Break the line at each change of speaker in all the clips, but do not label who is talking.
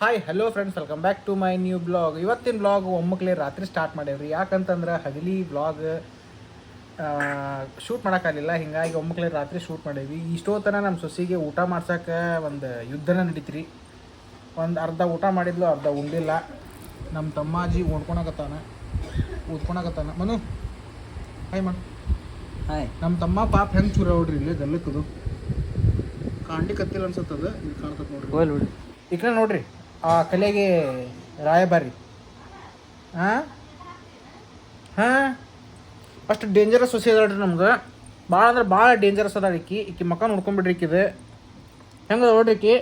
Hi hello friends welcome back to my new blog ಇವತ್ತಿನ blog ಒಮ್ಮಕ್ಲೆ ರಾತ್ರಿ start ಮಾಡೇವ್ರಿ ಯಾಕಂತಂದ್ರೆ ಹಗಲಿ ಬ್ಲಾಗ್ ಶೂಟ್ ಮಾಡೋಕ್ಕಾಗಲಿಲ್ಲ. ಹಿಂಗಾಗಿ ಒಮ್ಮಕ್ಲೆ ರಾತ್ರಿ ಶೂಟ್ ಮಾಡೇವಿ ಇಷ್ಟೋತನ ನಮ್ಮ ಸೊಸಿಗೆ ಊಟ ಮಾಡ್ಸೋಕೆ ಒಂದು ಯುದ್ಧನ ನಡೀತ್ರಿ. ಒಂದು ಅರ್ಧ ಊಟ ಮಾಡಿದ್ಲು ಅರ್ಧ ಉಂಡಿಲ್ಲ. ನಮ್ಮ ತಮ್ಮಾಜಿ ಓಡ್ಕೊಳಕತ್ತಾನ ಊದ್ಕೊಳಕತ್ತಾನ ಮನು ಹಾಯ್ ಮನು.
ಹಾಯ್
ನಮ್ಮ ತಮ್ಮ ಪಾಪ ಹೆಂಗೆ ಚೂರ ನೋಡ್ರಿ ಇಲ್ಲಿ ಗಲ್ಲಕ್ಕದು. ಕಾಣ್ಲಿಕ್ಕತ್ತಿಲ್ಲ ಅನ್ಸತ್ತದ? ಇಲ್ಲಿ ಕಾಣ್ತದ ನೋಡ್ರಿ. ಈ ಕಡೆ ನೋಡ್ರಿ. ಆ ಕಲೆಗೆ ರಾಯಬಾರಿ ಹಾಂ ಹಾಂ? ಅಷ್ಟು ಡೇಂಜರಸ್ ಸೊಸೆ ಅದಾಳ್ರಿ ನಮ್ಗೆ. ಭಾಳ ಅಂದ್ರೆ ಭಾಳ ಡೇಂಜರಸ್ ಅದ ಈಕಿ ಈಕಿ ಮಕ್ಕ ನೋಡ್ಕೊಂಬಿಡ್ರಿ ಈಕಿದು ಹೆಂಗೆ ನೋಡ್ರಿ ಈಕಿ?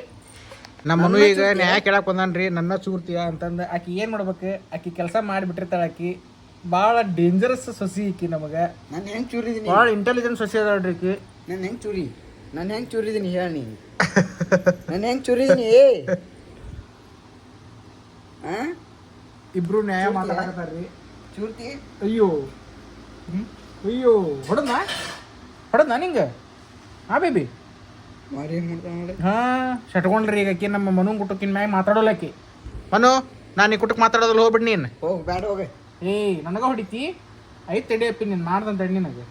ನಮ್ಮ ಮನು ಈಗ ನ್ಯಾಯ ಕೇಳಕ್ಕೆ ಬಂದಾನ್ರಿ. ನನ್ನ ಚೂರ್ತಿಯ ಅಂತಂದು ಆಕಿ ಏನು ಮಾಡ್ಬೇಕು? ಆಕಿ ಕೆಲಸ ಮಾಡಿಬಿಟ್ಟಿರ್ತಾಳೆ ಆಕಿ. ಭಾಳ ಡೇಂಜರಸ್ ಸೊಸಿ ಈಕಿ ನಮಗೆ.
ನಾನು ಹೆಂಗೆ ಚೂರಿದೀನಿ
ಭಾಳ ಇಂಟೆಲಿಜೆಂಟ್ ಸೊಸಿ ಅದಾಳ್ರಿ ಈಕಿ.
ನಾನು ಹೆಂಗೆ ಚೂರಿ? ನಾನು ಹೆಂಗೆ ಚೂರಿದೀನಿ ಹೇಳಿ ನಾನು. ಹೆಂಗೆ ಚೂರಿದೀನಿ ಆ
ಇಬ್ರು ನ್ಯಾಯ? ಮಾತಾಡಕತ್ತಾರ್ರಿ
ಚೂರ್ತಿ
ಅಯ್ಯೋ. ಹ್ಮ್? ಅಯ್ಯೋ. ಹೊಡದ್ನ? ಹೊಡದ್ನ ನಿಂಗೆ? ಹಾ ಬೇಬಿ.
ಮಾರಿ
ಹಾಂ ಶಟ್ಕೊಂಡ್ರಿ ಈಗ ಆಕಿ ನಮ್ಮ ಮನು ಕುಟುಕಿನ ಮ್ಯಾಗ ಮಾತಾಡೋಲ್ಲ ಆಕಿ ಮನು ನಾನು ಈ ಕುಟುಕ್ ಮಾತಾಡೋದಲ್ಲ ಹೋಗ್ಬಿಡ್ ನೀನು.
ಹೋಗ್ ಬ್ಯಾಡ ಹೋಗ.
ಏಯ್ ನನಗ ಹೊಡಿತಿ? ಐತ್ ತಡಿಯಪ್ಪಿ ನೀನು ಮಾಡ್ದಂತ ಹೇಳಿ ನಿನಗೆ.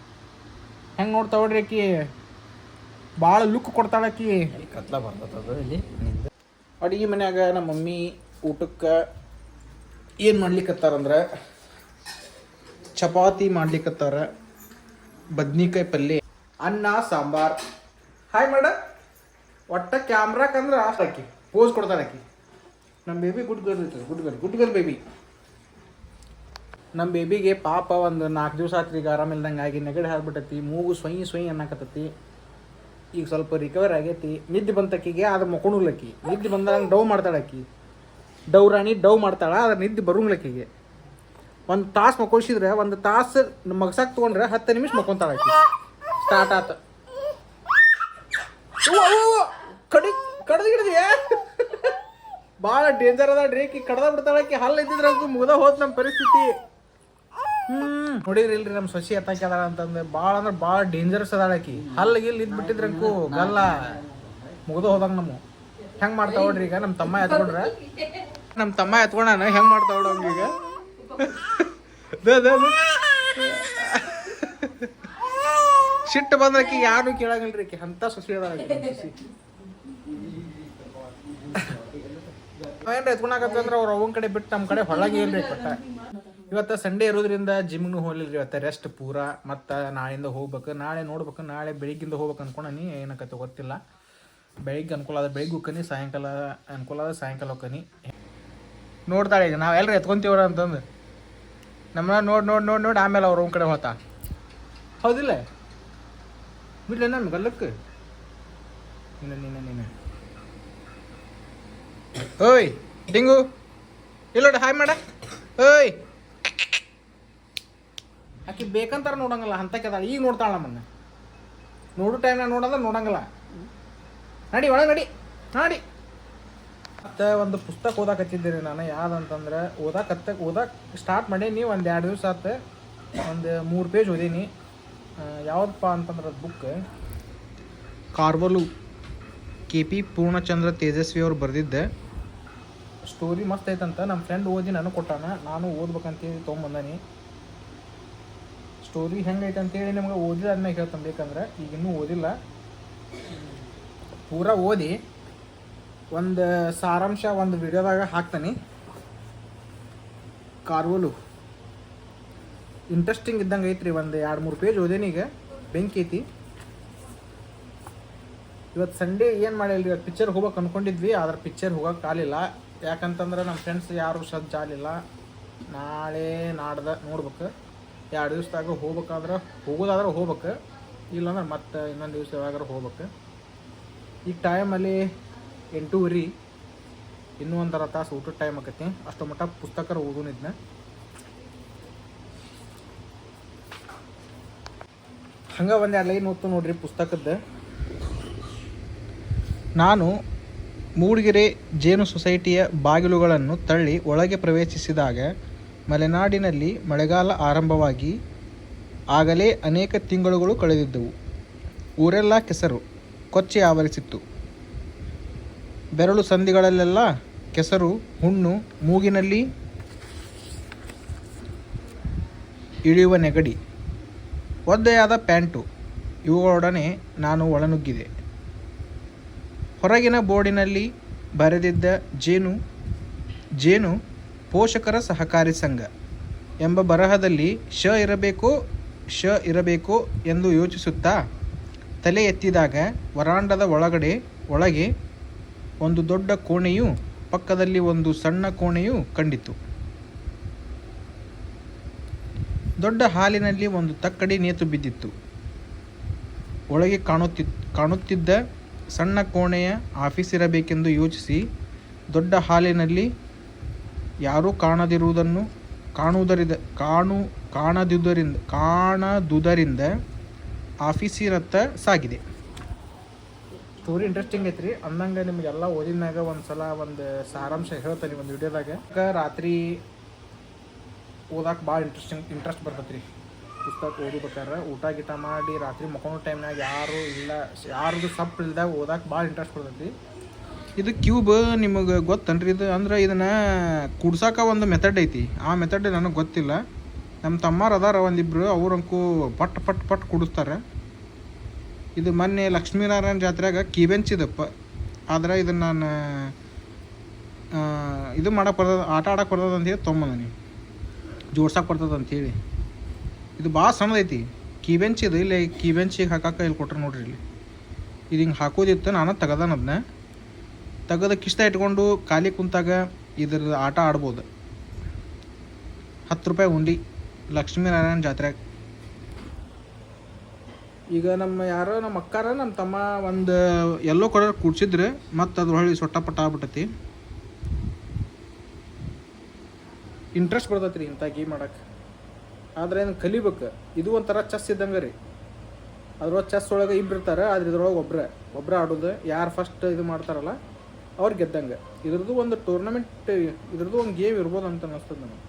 ಹೆಂಗೆ ನೋಡ್ತಾ ಹೊಡ್ರಿ ಆಕಿ ಭಾಳ ಲುಕ್ ಕೊಡ್ತಾಳಕ್ಕಿ
ಕತ್ಲ ಬರ್ತದ ಇಲ್ಲಿ. ನಿಂದ.
ಅಡುಗೆ ಮನ್ಯಾಗ ನಮ್ಮ ಮಮ್ಮಿ ಊಟಕ್ಕೆ ಏನು ಮಾಡ್ಲಿಕ್ಕತ್ತಾರಂದ್ರೆ ಚಪಾತಿ ಮಾಡ್ಲಿಕ್ಕತ್ತಾರ ಬದ್ನಿಕಾಯಿ ಪಲ್ಯ ಅನ್ನ, ಸಾಂಬಾರ್. ಹಾಯ್ ಮೇಡ ಒಟ್ಟ ಕ್ಯಾಮ್ರಾಕಂದ್ರೆ ಹಾಕಿ ಪೋಸ್ ಕೊಡ್ತಾರೆ ಆಕಿ. ನಮ್ಮ ಬೇಬಿ ಗುಡ್ ಗರ್ಲ್ ಇರ್ತದೆ good girl good girl baby ನಮ್ಮ ಬೇಬಿಗೆ ಪಾಪ ಒಂದು ನಾಲ್ಕು ದಿವಸ ಆತ್ರಿ, ಈಗ ಆರಾಮಿಲ್ದಂಗೆ ಆಗಿ ನೆಗಡಿ ಹಾಕ್ಬಿಟ್ಟತಿ ಮೂಗು ಸ್ವಯಂ ಸ್ವಯಂ ಅನ್ನಕತ್ತತಿ. ಈಗ ಸ್ವಲ್ಪ ರಿಕವರ್ ಆಗೈತಿ. ನಿದ್ದೆ ಬಂತಕ್ಕಿಗೆ ಅದು ಮಕ್ಕೊಣುಗ್ಲಕ್ಕಿ ನಿದ್ದೆ ಬಂದಾಗ ಡವ್ ಮಾಡ್ತಾಳೆ ಆಕಿ. ಡವ್ ರಾಣಿ ಡವ್ ಮಾಡ್ತಾಳ ಅದ್ರ ನಿದ್ದೆ ಬರುಂಗ್ಲಕ್ಕಿಗೆ ಒಂದು ತಾಸು ಮಕ್ಕೊಳ್ಸಿದ್ರೆ, ಒಂದು ತಾಸು ಮಗ್ಸಾಕ್ ತೊಗೊಂಡ್ರೆ ಹತ್ತು ನಿಮಿಷ ಮಕ್ಕೊಂತಾಳ ಸ್ಟಾರ್ಟ್ ಆತ. ಕಡಿ, ಕಡ್ದು ಹಿಡ್ದಿಯ ಭಾಳ ಡೇಂಜರ್ ಅದಾಳ್ರಿ ಆಕಿ. ಕಡ್ದ ಬಿಡ್ತಾಳ ಆಕಿ. ಹಲ್ಲು ಇದ್ದಿದ್ರೆ ಅದು ಮುಗ್ದ ಹೋದ್ ನಮ್ಮ ಪರಿಸ್ಥಿತಿ. ಹ್ಮ್ ನೋಡಿದ್ರಿ ಇಲ್ರಿ ನಮ್ಮ ಸೊಸಿ ಎತ್ತಾಕಿ ಅದಾಳ ಅಂತಂದ್ರೆ ಭಾಳ ಅಂದ್ರೆ ಭಾಳ ಡೇಂಜರಸ್ ಅದಾಳಕಿ ಹಲ್ಲು ಗಿಲ್ ಇದ್ ಬಿಟ್ಟಿದ್ರಂಕು ಗಲ್ಲ. ಮುಗ್ದ ಹೋದಂಗ ನಮ್ಮ ಹೆಂಗ್ ಮಾಡ್ತಾ ನೋಡ್ರಿ ಈಗ? ನಮ್ಮ ತಮ್ಮ ಎತ್ಕೊಂಡ್ರ? ನಮ್ಮ ತಮ್ಮ ಎತ್ಕೊಂಡಾನ ಹೆಂಗ್ ಮಾಡ್ತಾ ನೋಡ ಈಗ. ಸಿಟ್ಟು ಬಂದ್ರಕಿ ಯಾರು ಕೇಳಂಗಿಲ್ರಿ ಆಕಿ ಅಂತ ಸೊಸಿ ಅದ ಸೊಸಿ. ಏನ್ರ ಎತ್ಕೊಳಕತ್ತಂದ್ರೆ ಅವ್ರ ಅವನ ಕಡೆ ಬಿಟ್ಟು ನಮ್ಮ ಕಡೆ ಹೊಳಗೆ ಏನ್ರಿ ಕೊಟ್ಟ? ಇವತ್ತು ಸಂಡೇ ಇರೋದ್ರಿಂದ ಜಿಮ್ನು ಹೋಗ್ಲಿಲ್ರಿ ಇವತ್ತು ರೆಸ್ಟ್ ಪೂರಾ. ಮತ್ತು ನಾಳೆಯಿಂದ ಹೋಗ್ಬೇಕು ನಾಳೆ ನೋಡ್ಬೇಕು ನಾಳೆ ಬೆಳಿಗ್ಗಿಂದ ಹೋಗ್ಬೇಕು ಅನ್ಕೊಂಡನಿ. ಏನಕತ್ತೆ ಗೊತ್ತಿಲ್ಲ. ಬೆಳಿಗ್ಗೆ ಅನುಕೂಲ ಆದ ಬೆಳಿಗ್ಗೆ ಹೋಗ್ಕನಿ ಸಾಯಂಕಾಲ ಅನುಕೂಲ ಆದ ಸಾಯಂಕಾಲ ಹೋಗ್ಕನಿ ನೋಡ್ತಾಳೆ ಈಗ, ನಾವು ಎತ್ಕೊಂತೀವ್ರ ಅಂತಂದು. ನಮ್ಮನ್ನ ನೋಡಿ ನೋಡಿ ನೋಡಿ ನೋಡಿ, ಆಮೇಲೆ ಅವ್ರ ರೂಮ್ ಕಡೆ ಹೋತಾ ಹೌದಿಲ್ಲ? ಬಿಡ್ಲೆ ನಾನು ಗಲ್ಲಕ್ಕೆ. ನಿನ್ನ ನಿನ್ನ ನಿನ್ನ ಓಯ್, ಡಿಂಗು. ಇಲ್ಲೋಡ ಹಾಯ್ ಮಾಡ. ಓಯ್. ಆಕಿ ಬೇಕಂತಾರ ನೋಡಂಗಿಲ್ಲ, ಹಂತಕ್ಕೆ ಈಗ ನೋಡ್ತಾಳ ನಮ್ಮನ್ನ. ನೋಡು ಟೈಮ್ನಾಗ ನೋಡೋದ ನೋಡಂಗಿಲ್ಲ. ನಡಿ ಒಳಗೆ ನಡಿ. ನಡಿ. ಮತ್ತೆ ಒಂದು ಪುಸ್ತಕ ಓದಾಕತ್ತಿದ್ದೀರಿ ನಾನು. ಯಾವ್ದಂತಂದ್ರೆ ಓದಾಕತ್ತ ಓದಕ್ಕೆ ಸ್ಟಾರ್ಟ್ ಮಾಡೀನಿ ಒಂದು ಎರಡು ದಿವಸ ಆತು. ಒಂದು ಮೂರು ಪೇಜ್ ಓದೀನಿ. ಯಾವುದಪ್ಪ ಅಂತಂದ್ರೆ ಅದು book Karvalo K P Purnachandra Tejaswi ಅವ್ರು ಬರೆದಿದ್ದೆ. ಸ್ಟೋರಿ ಮಸ್ತ್ ಐತಂತ. ನಮ್ಮ ಫ್ರೆಂಡ್ ಓದಿ ನನಗೆ ಕೊಟ್ಟಾನ. ನಾನು ಓದ್ಬೇಕಂತೇಳಿ ತೊಗೊಂಬಂದಾನಿ. ಸ್ಟೋರಿ ಹೆಂಗೈತೆ ಅಂತೇಳಿ ನಿಮ್ಗೆ ಓದಿದಾದ್ಮೇಲೆ ಹೇಳ್ತಾನೆ ಬೇಕಂದ್ರೆ ಈಗ ಇನ್ನೂ ಓದಿಲ್ಲ. ಪೂರ ಓದಿ ಒಂದು ಸಾರಾಂಶ ಒಂದು ವಿಡಿಯೋದಾಗ ಹಾಕ್ತಾನೆ. ಕಾರ್ವಲು. ಇಂಟ್ರೆಸ್ಟಿಂಗ್ ಇದ್ದಂಗೆ ಐತ್ರಿ, ಒಂದು ಎರಡು ಮೂರು ಪೇಜ್ ಓದೇನಿ ಈಗ. ಬೆಂಕಿ ಐತಿ. ಇವತ್ತು ಸಂಡೇ ಏನು ಮಾಡಿಲ್ರಿ? ಇವತ್ತು ಪಿಕ್ಚರ್ ಹೋಗ್ಬೇಕು ಅನ್ಕೊಂಡಿದ್ವಿ, ಆದ್ರೆ ಪಿಕ್ಚರ್ ಹೋಗಕ್ಕೆ ಆಗಲಿಲ್ಲ. ಯಾಕಂತಂದ್ರೆ ನಮ್ಮ ಫ್ರೆಂಡ್ಸ್ ಯಾರು ಸಜ್ಜ ಆಗಲಿಲ್ಲ. ನಾಳೆ ನಾಡ್ದ ನೋಡ್ಬೇಕು. ಎರಡು ದಿವಸದಾಗ ಹೋಗ್ಬೇಕಾದ್ರೆ, ಹೋಗೋದಾದ್ರೆ ಹೋಗ್ಬೇಕು. ಇಲ್ಲಾಂದ್ರೆ ಮತ್ತೆ ಇನ್ನೊಂದು ದಿವಸ ಯಾವಾಗಾರ ಹೋಗ್ಬೇಕು. ಈ ಟೈಮಲ್ಲಿ ಎಂಟೂವರೆ ಇನ್ನೂ ಒಂದರ ತಾಸು ಊಟದ ಟೈಮ್ ಆಕತಿ. ಅಷ್ಟು ಮಟ್ಟ ಪುಸ್ತಕರ ಓದೋನಿದ್ನ ಹಂಗೆ ಒಂದು ಎರಡು ಲೈನ್ ಓದ್ತು ನೋಡ್ರಿ ಪುಸ್ತಕದ. ನಾನು ಮೂಡಿಗೆರೆ ಜೇನು ಸೊಸೈಟಿಯ ಬಾಗಿಲುಗಳನ್ನು ತಳ್ಳಿ ಒಳಗೆ ಪ್ರವೇಶಿಸಿದಾಗ ಮಲೆನಾಡಿನಲ್ಲಿ ಮಳೆಗಾಲ ಆರಂಭವಾಗಿ ಆಗಲೇ ಅನೇಕ ತಿಂಗಳುಗಳು ಕಳೆದಿದ್ದವು. ಊರೆಲ್ಲ ಕೆಸರು. ಕೊಚ್ಚಿ ಆವರಿಸಿತ್ತು. ಬೆರಳು ಸಂಧಿಗಳಲ್ಲೆಲ್ಲ ಕೆಸರು, ಹುಣ್ಣು, ಮೂಗಿನಲ್ಲಿ ಇಳಿಯುವ ನೆಗಡಿ. ಒದ್ದೆಯಾದ ಪ್ಯಾಂಟು. ಇವುಗಳೊಡನೆ ನಾನು ಒಳನುಗ್ಗಿದೆ. ಹೊರಗಿನ ಬೋರ್ಡಿನಲ್ಲಿ ಬರೆದಿದ್ದ ಜೇನು ಜೇನು ಪೋಷಕರ ಸಹಕಾರಿ ಸಂಘ ಎಂಬ ಬರಹದಲ್ಲಿ ಶ ಇರಬೇಕೋ ಶ ಇರಬೇಕೋ ಎಂದು ಯೋಚಿಸುತ್ತಾ ತಲೆ ಎತ್ತಿದಾಗ ವರಾಂಡದ ಒಳಗಡೆ, ಒಳಗೆ ಒಂದು ದೊಡ್ಡ ಕೋಣೆಯು, ಪಕ್ಕದಲ್ಲಿ ಒಂದು ಸಣ್ಣ ಕೋಣೆಯು ಕಂಡಿತು. ದೊಡ್ಡ ಹಾಲಿನಲ್ಲಿ ಒಂದು ತಕ್ಕಡಿ ನೇತು ಬಿದ್ದಿತ್ತು. ಒಳಗೆ ಕಾಣುತ್ತಿ, ಕಾಣುತ್ತಿದ್ದ ಸಣ್ಣ ಕೋಣೆಯ ಆಫೀಸ್ ಇರಬೇಕೆಂದು ಯೋಚಿಸಿ, ದೊಡ್ಡ ಹಾಲಿನಲ್ಲಿ ಯಾರೂ ಕಾಣದಿರುವುದನ್ನು, ಕಾಣುವುದರಿಂದ, ಕಾಣು ಕಾಣದುದರಿಂದ ಕಾಣದುದರಿಂದ ಆಫೀಸಿರತ್ತ ಸಾಗಿದೆ. ಸ್ಟೋರಿ ಇಂಟ್ರೆಸ್ಟಿಂಗ್ ಐತ್ರಿ. ಅಂದಂಗೆ ನಿಮಗೆಲ್ಲ ಓದಿದಾಗ ಒಂದು ಸಲ ಒಂದು ಸಾರಾಂಶ ಹೇಳ್ತಾನೆ ಒಂದು ವಿಡಿಯೋದಾಗ. ರಾತ್ರಿ ಓದಕ್ಕೆ ಭಾಳ ಇಂಟ್ರೆಸ್ಟಿಂಗ್ ಇಂಟ್ರೆಸ್ಟ್ ಬರ್ತೈತೆ ರೀ ಪುಸ್ತಕ ಓದಬೇಕಾದ್ರೆ ಊಟ ಗೀಟ ಮಾಡಿ ರಾತ್ರಿ ಮಕ್ಕೊಳೋ ಟೈಮ್ನಾಗ ಯಾರು ಇಲ್ಲ ಯಾರದು ಸಪ್ ಇಲ್ದಾಗ ಓದಕ್ಕೆ ಭಾಳ ಇಂಟ್ರೆಸ್ಟ್ ಬರ್ತೈತಿ ಇದು ಕ್ಯೂಬ್ ನಿಮಗೆ ಗೊತ್ತನ್ರಿ ಇದು? ಅಂದ್ರೆ ಇದನ್ನ ಕುಡ್ಸಾಕ ಒಂದು ಮೆಥಡ್ ಐತಿ. ಆ ಮೆಥಡ್ ನನಗೆ ಗೊತ್ತಿಲ್ಲ. ನಮ್ಮ ತಮ್ಮರ ಅದಾರ ಒಂದಿಬ್ರು, ಅವ್ರಂಕು ಪಟ್ ಪಟ್ ಪಟ್ ಕುಡಿಸ್ತಾರೆ. ಇದು ಮೊನ್ನೆ ಲಕ್ಷ್ಮೀನಾರಾಯಣ ಜಾತ್ರೆಯಾಗ ಇದಪ್ಪ. ಆದ್ರೆ ಇದನ್ನ ನಾನು ಇದು ಮಾಡಕ್ಕೆ ಬರ್ತದ, ಆಟ ಆಡಕ್ಕೆ ಬರ್ತದ ಅಂತೇಳಿ ತೊಗೊಂಬಂದನಿ ಜೋಡ್ಸಕ್ಕೆ ಬರ್ತದ ಅಂತೇಳಿ ಇದು ಭಾಳ ಸಣ್ಣದೈತಿ ಕೀಬೆಂಚ್ ಇದು, ಇಲ್ಲಿ ಕೀಬೆಂಚಿಗೆ ಹಾಕಕ್ಕೆ ಇಲ್ಲಿ ಕೊಟ್ರೆ ನೋಡ್ರಿ ಇಲ್ಲಿ. ಇದು ಹಿಂಗೆ ಹಾಕೋದಿತ್ತು, ನಾನು ತೆಗದಾನ ಅದನ್ನ ತೆಗೆದ ಕಿಸ್ತ ಇಟ್ಕೊಂಡು ಖಾಲಿ ಕುಂತಾಗ ಇದ್ರ ಆಟ ಆಡ್ಬೋದು. ಹತ್ತು ರೂಪಾಯಿ ಉಂಡಿ. ಲಕ್ಷ್ಮೀನಾರಾಯಣ ಜಾತ್ರೆಗೆ ಈಗ ನಮ್ಮ ಯಾರೋ ನಮ್ಮ ಅಕ್ಕಾರ, ನಮ್ಮ ತಮ್ಮ ಒಂದು ಎಲ್ಲೋ ಕಲರ್ ಕೂಡ್ಸಿದ್ರೆ ಮತ್ತು ಹೊಳ್ಳಿ ಸೊಟ್ಟ ಪಟ್ಟ ಆಗ್ಬಿಟ್ಟತಿ ಇಂಟ್ರೆಸ್ಟ್ ಬರ್ತೈತೆ ರೀ ಇಂಥ ಗೇಮ್ ಮಾಡಕ್ಕೆ ಆದ್ರೆ ಏನು ಕಲಿಬೇಕು. ಇದು ಒಂಥರ ಚೆಸ್ ಇದ್ದಂಗೆ ರೀ. ಅದ್ರೊಳಗೆ ಚೆಸ್ ಒಳಗೆ ಇಬ್ರು ಇರ್ತಾರೆ, ಆದ್ರೆ ಇದ್ರೊಳಗೆ ಒಬ್ರೆ. ಒಬ್ಬರೇ ಆಡೋದು, ಯಾರು ಫಸ್ಟ್ ಇದು ಮಾಡ್ತಾರಲ್ಲ, ಅವ್ರು ಗೆದ್ದಂಗೆ. ಇದ್ರದ್ದು ಒಂದು ಟೂರ್ನಮೆಂಟ್ ಇದ್ರದ್ದು ಒಂದು ಗೇಮ್ ಇರ್ಬೋದು ಅಂತ ಅನಿಸ್ತದೆ ನನಗೆ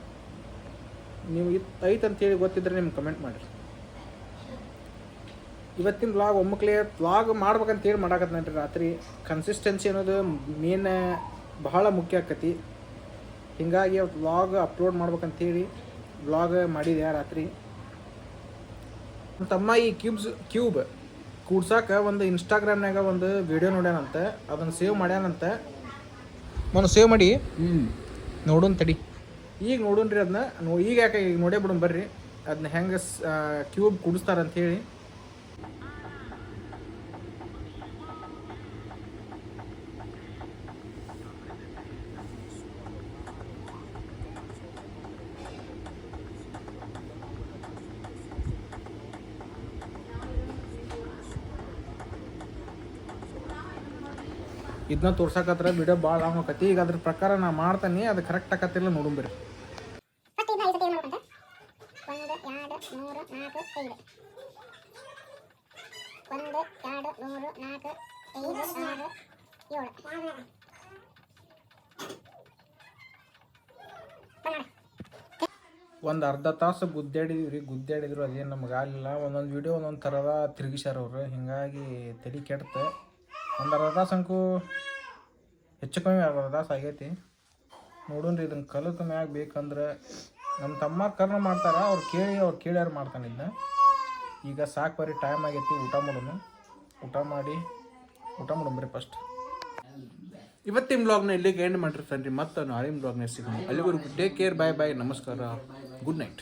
ನೀವು ಇತ್ ಐತೆ ಅಂತೇಳಿ ಗೊತ್ತಿದ್ರೆ ನಿಮ್ಗೆ ಕಮೆಂಟ್ ಮಾಡಿರಿ. ಇವತ್ತಿನ ಬ್ಲಾಗ್ ಒಮ್ಮಕ್ಲೆ ಬ್ಲಾಗ್ ಮಾಡ್ಬೇಕಂತೇಳಿ ಮಾಡಾಕತ್ತೀನಿ ರಾತ್ರಿ. ಕನ್ಸಿಸ್ಟೆನ್ಸಿ ಅನ್ನೋದು ಮೇನ್ ಬಹಳ ಮುಖ್ಯ ಆಕತಿ. ಹೀಗಾಗಿ ವ್ಲಾಗ್ ಅಪ್ಲೋಡ್ ಮಾಡ್ಬೇಕಂತೇಳಿ ವ್ಲಾಗ್ ಮಾಡಿದೆ ರಾತ್ರಿ. ತಮ್ಮ ಈ ಕ್ಯೂಬ್ಸ್ ಕ್ಯೂಬ್ ಕೂಡ್ಸಾಕ ಒಂದು ಇನ್ಸ್ಟಾಗ್ರಾಮ್ನಾಗ ಒಂದು ವಿಡಿಯೋ ನೋಡ್ಯಾನಂತೆ. ಅದನ್ನು ಸೇವ್ ಮಾಡ್ಯಾನಂತೆ. ಮೊನ್ನೆ ಸೇವ್ ಮಾಡಿ.
ಹ್ಞೂ
ನೋಡೋನ್ ತಡಿ. ಈಗ ನೋಡೋಣ್ರಿ ಅದನ್ನ ನೋ, ಈಗ ಯಾಕೆ ಈಗ ನೋಡೇ ಬಿಡೋಣ ಬರ್ರಿ. ಅದನ್ನ ಹೆಂಗೆ ಕ್ಯೂಬ್ ಕುಡಿಸ್ತಾರಂತ ಹೇಳಿ. ಇದನ್ನ ತೋರ್ಸಕತ್ರ ವಿಡಿಯೋ ಭಾಳ ಆಕತಿ ಈಗ ಅದ್ರ ಪ್ರಕಾರ ನಾ ಮಾಡ್ತಾನೆ, ಅದು ಕರೆಕ್ಟ್ ಆಕತ್ತಿಲ್ಲ ನೋಡುಂಬ್ರಿ
ಫಸ್ಟ್ ಇದನ್ನ ಐದು ಸತಿ ಏನು ಮಾಡ್ಬೇಕಂತ ಒಂದು ಎರಡು ಮೂರು ಐದು ಒಂದು, ಎರಡು, ಮೂರು, ನಾಲ್ಕು, ಐದು, ಆರು
ಒಂದು ಅರ್ಧ ತಾಸು ಗುದ್ದಾಡಿದ್ವಿ ಗುದ್ದಾಡಿದ್ರು ಅದೇನು ನಮ್ಗೆ ಆಗಲಿಲ್ಲ. ಒಂದೊಂದು ವಿಡಿಯೋ ಒಂದೊಂದು ಥರದ ತಿರುಗಿಸ್ಯಾರ ಅವರು. ಹಿಂಗಾಗಿ ತಲೆ ಕೆಡ್ತ ಒಂದು ಅರ್ಧ ತಾಸು ಅಂಕು ಹೆಚ್ಚು ಕಮ್ಮಿ ಅರ್ಧ ತಾಸು ಆಗೈತಿ. ನೋಡೋಣ್ರಿ ಇದನ್ನ ಕಲಿತ ಮ್ಯಾಗ ಬೇಕಂದ್ರೆ ನಮ್ಮ ತಮ್ಮ ಕರ್ನ ಮಾಡ್ತಾರ, ಅವ್ರು ಕೇಳಿ, ಅವ್ರು ಕೇಳ್ಯಾರು ಮಾಡ್ತಾನಿದ್ದ ಈಗ ಸಾಕು ಬರೀ ಟೈಮ್ ಆಗೈತಿ, ಊಟ ಮಾಡೋಣ ಊಟ ಮಾಡಿ, ಊಟ ಮಾಡೋಣ್ರಿ ಫಸ್ಟ್ ಇವತ್ತಿನ ಬ್ಲಾಗ್ನ ಇಲ್ಲಿಗೆ ಎಂಡ್ ಮಾಡಿರ್ತಾನೆ ರೀ. ಮತ್ತೆ ನಾಳಿನ ಬ್ಲಾಗ್ನ ಸಿಗೋಣ. ಅಲ್ಲಿವರೆಗೂ ಟೇಕ್ ಕೇರ್ ಬಾಯ್ ಬಾಯ್ ನಮಸ್ಕಾರ. Good night